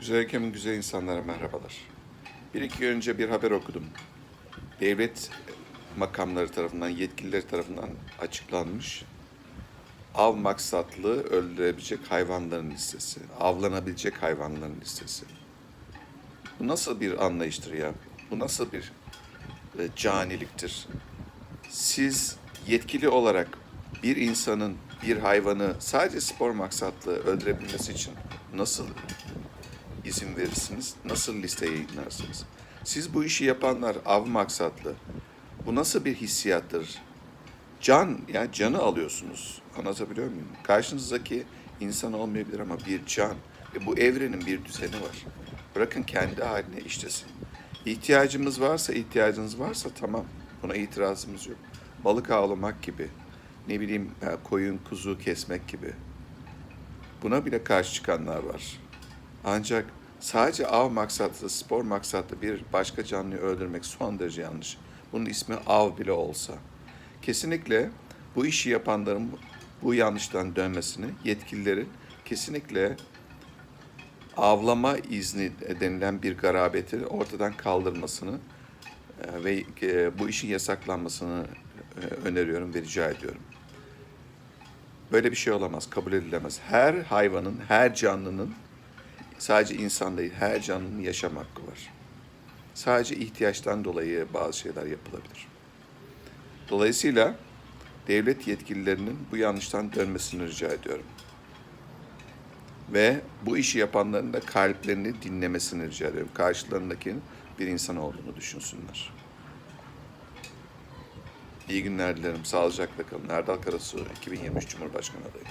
Güzel ülkemin güzel insanlara merhabalar. Bir iki önce bir haber okudum. Devlet makamları tarafından, yetkililer tarafından açıklanmış. Av maksatlı öldürebilecek hayvanların listesi, avlanabilecek hayvanların listesi. Bu nasıl bir anlayıştır ya? Bu nasıl bir e, caniliktir? Siz yetkili olarak bir insanın bir hayvanı sadece spor maksatlı öldürebilmesi için nasıl izin verirsiniz? Nasıl listeye yayınlarsınız? Siz bu işi yapanlar av maksatlı. Bu nasıl bir hissiyattır? Can, yani canı alıyorsunuz. Anlatabiliyor muyum? Karşınızdaki insan olmayabilir ama bir can. Ve bu evrenin bir düzeni var. Bırakın kendi haline işlesin. İhtiyacımız varsa, ihtiyacınız varsa tamam. Buna itirazımız yok. Balık avlamak gibi, ne bileyim e, koyun, kuzu kesmek gibi. Buna bile karşı çıkanlar var. Ancak sadece av maksatlı, spor maksatlı bir başka canlıyı öldürmek son derece yanlış. Bunun ismi av bile olsa. Kesinlikle bu işi yapanların bu yanlıştan dönmesini, yetkililerin kesinlikle avlama izni denilen bir garabeti ortadan kaldırmasını e, ve e, bu işin yasaklanmasını e, öneriyorum ve rica ediyorum. Böyle bir şey olamaz, kabul edilemez. Her hayvanın, her canlının sadece insan değil, her canlının yaşam hakkı var. Sadece ihtiyaçtan dolayı bazı şeyler yapılabilir. Dolayısıyla devlet yetkililerinin bu yanlıştan dönmesini rica ediyorum. Ve bu işi yapanların da kalplerini dinlemesini rica ediyorum. Karşılarındakinin bir insan olduğunu düşünsünler. İyi günler dilerim. Sağlıcakla kalın. Erdal Karasu, 2023 Cumhurbaşkanı adayı.